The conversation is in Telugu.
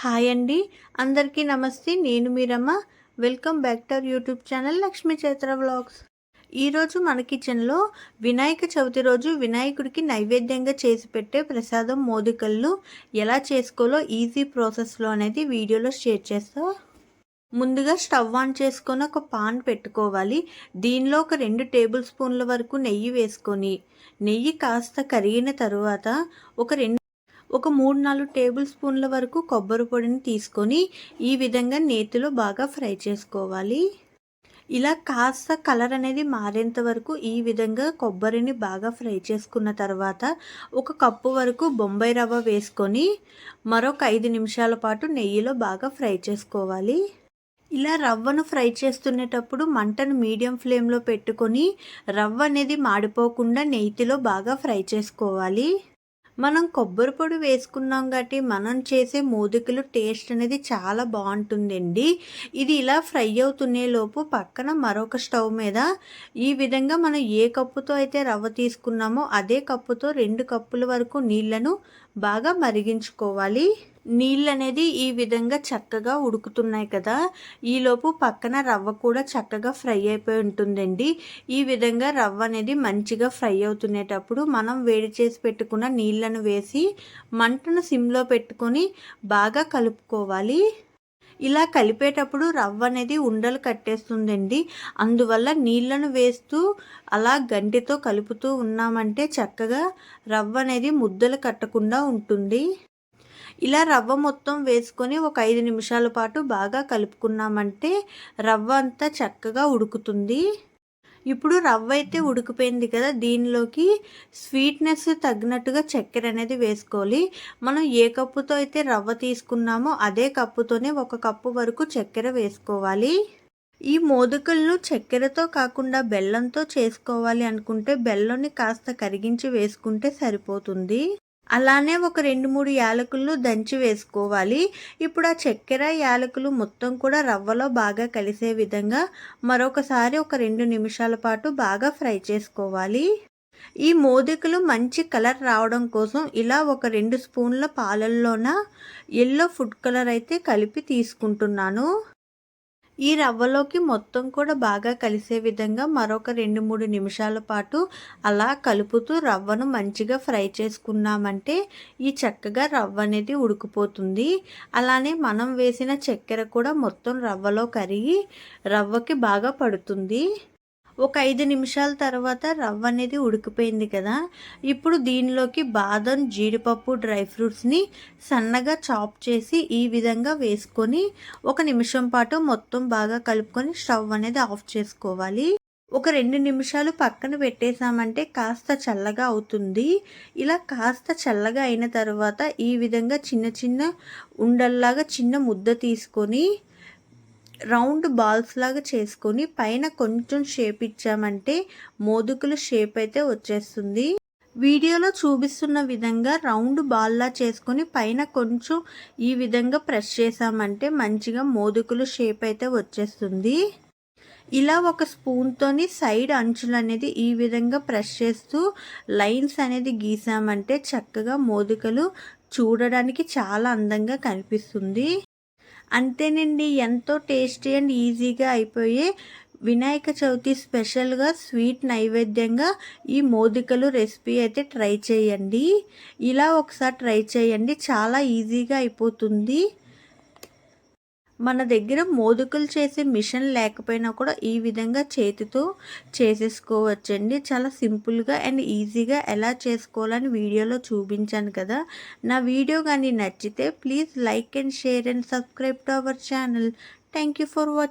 హాయ్ అండి. అందరికీ నమస్తే. నేను Meeramma welcome back to YouTube channel Lakshmi Chaitra vlogs. ఈరోజు మన కిచెన్లో వినాయక చవితి రోజు వినాయకుడికి నైవేద్యంగా చేసి పెట్టే ప్రసాదం మోదికళ్ళు ఎలా చేసుకోవాలో ఈజీ ప్రాసెస్లో అనేది వీడియోలో షేర్ చేస్తా. ముందుగా స్టవ్ ఆన్ చేసుకొని ఒక పాన్ పెట్టుకోవాలి. దీనిలో ఒక రెండు టేబుల్ స్పూన్ల వరకు నెయ్యి వేసుకొని నెయ్యి కాస్త కరిగిన తరువాత ఒక రెండు ఒక మూడు నాలుగు టేబుల్ స్పూన్ల వరకు కొబ్బరి పొడిని తీసుకొని ఈ విధంగా నేతిలో బాగా ఫ్రై చేసుకోవాలి. ఇలా కాస్త కలర్ అనేది మారేంత వరకు ఈ విధంగా కొబ్బరిని బాగా ఫ్రై చేసుకున్న తర్వాత ఒక కప్పు వరకు బొంబాయి రవ్వ వేసుకొని మరొక ఐదు నిమిషాల పాటు నెయ్యిలో బాగా ఫ్రై చేసుకోవాలి. ఇలా రవ్వను ఫ్రై చేస్తునేటప్పుడు మంటను మీడియం ఫ్లేమ్లో పెట్టుకొని రవ్వ అనేది మాడిపోకుండా నెయ్యిలో బాగా ఫ్రై చేసుకోవాలి. మనం కొబ్బరి పొడి వేసుకున్నాం కాబట్టి మనం చేసే మోదికలు టేస్ట్ అనేది చాలా బాగుంటుందండి. ఇది ఇలా ఫ్రై అవుతునే లోపు పక్కన మరొక స్టవ్ మీద ఈ విధంగా మనం ఏ కప్పుతో అయితే రవ్వ తీసుకున్నామో అదే కప్పుతో రెండు కప్పుల వరకు నీళ్ళను బాగా మరిగించుకోవాలి. నీళ్ళు అనేది ఈ విధంగా చక్కగా ఉడుకుతున్నాయి కదా. ఈలోపు పక్కన రవ్వ కూడా చక్కగా ఫ్రై అయిపోయి ఉంటుందండి. ఈ విధంగా రవ్వ అనేది మంచిగా ఫ్రై అవుతునేటప్పుడు మనం వేడి చేసి పెట్టుకున్న నీళ్ళను వేసి మంటను సిమ్లో పెట్టుకొని బాగా కలుపుకోవాలి. ఇలా కలిపేటప్పుడు రవ్వ అనేది ఉండలు కట్టేస్తుందండి. అందువల్ల నీళ్ళను వేస్తూ అలా గంటితో కలుపుతూ ఉన్నామంటే చక్కగా రవ్వ అనేది ముద్దలు కట్టకుండా ఉంటుంది. ఇలా రవ్వ మొత్తం వేసుకొని ఒక ఐదు నిమిషాల పాటు బాగా కలుపుకున్నామంటే రవ్వ అంతా చక్కగా ఉడుకుతుంది. ఇప్పుడు రవ్వ అయితే ఉడికిపోయింది కదా దీనిలోకి స్వీట్నెస్ తగినట్టుగా చక్కెర అనేది వేసుకోవాలి. మనం ఏ కప్పుతో అయితే రవ్వ తీసుకున్నామో అదే కప్పుతోనే ఒక కప్పు వరకు చక్కెర వేసుకోవాలి. ఈ మోదకలను చక్కెరతో కాకుండా బెల్లంతో చేసుకోవాలి అనుకుంటే బెల్లంని కాస్త కరిగించి వేసుకుంటే సరిపోతుంది. అలానే ఒక రెండు మూడు యాలకులు దంచి వేసుకోవాలి. ఇప్పుడు ఆ చక్కెర యాలకులు మొత్తం కూడా రవ్వలో బాగా కలిసే విధంగా మరొకసారి ఒక రెండు నిమిషాల పాటు బాగా ఫ్రై చేసుకోవాలి. ఈ మోదికలు మంచి కలర్ రావడం కోసం ఇలా ఒక రెండు స్పూన్ల పాలల్లోన ఎల్లో ఫుడ్ కలర్ అయితే కలిపి తీసుకుంటున్నాను. ఈ రవ్వలోకి మొత్తం కూడా బాగా కలిసే విధంగా మరొక రెండు మూడు నిమిషాల పాటు అలా కలుపుతూ రవ్వను మంచిగా ఫ్రై చేసుకున్నామంటే ఈ చక్కగా రవ్వ అనేది ఉడికిపోతుంది. అలానే మనం వేసిన చక్కెర కూడా మొత్తం రవ్వలో కరిగి రవ్వకి బాగా పడుతుంది. ఒక ఐదు నిమిషాల తర్వాత రవ్వ అనేది ఉడికిపోయింది కదా. ఇప్పుడు దీనిలోకి బాదం జీడిపప్పు డ్రై ఫ్రూట్స్ని సన్నగా చాప్ చేసి ఈ విధంగా వేసుకొని ఒక నిమిషం పాటు మొత్తం బాగా కలుపుకొని స్టవ్ అనేది ఆఫ్ చేసుకోవాలి. ఒక రెండు నిమిషాలు పక్కన పెట్టేసామంటే కాస్త చల్లగా అవుతుంది. ఇలా కాస్త చల్లగా అయిన తర్వాత ఈ విధంగా చిన్న చిన్న ఉండల్లాగా చిన్న ముద్ద తీసుకొని రౌండ్ బాల్స్ లాగా చేసుకొని పైన కొంచెం షేప్ ఇచ్చామంటే మోదుకుల షేప్ అయితే వచ్చేస్తుంది. వీడియోలో చూపిస్తున్న విధంగా రౌండ్ బాల్లా చేసుకొని పైన కొంచెం ఈ విధంగా ప్రెస్ చేసామంటే మంచిగా మోదుకుల షేప్ అయితే వచ్చేస్తుంది. ఇలా ఒక స్పూన్తోని సైడ్ అంచులు అనేది ఈ విధంగా ప్రెస్ చేస్తూ లైన్స్ అనేది గీసామంటే చక్కగా మోదుకలు చూడడానికి చాలా అందంగా కనిపిస్తుంది. అంతేనండి ఎంతో టేస్టీ అండ్ ఈజీగా అయిపోయే వినాయక చవితి స్పెషల్గా స్వీట్ నైవేద్యంగా ఈ మోదికలు రెసిపీ అయితే ట్రై చేయండి. ఇలా ఒకసారి ట్రై చేయండి చాలా ఈజీగా అయిపోతుంది. మన దగ్గర మోదుకులు చేసే మిషన్ లేకపోయినా కూడా ఈ విధంగా చేతితో చేసేసుకోవచ్చండి. చాలా సింపుల్గా అండ్ ఈజీగా ఎలా చేసుకోవాలని వీడియోలో చూపించాను కదా. నా వీడియో కానీ నచ్చితే please like and share and subscribe to our channel. Thank for watching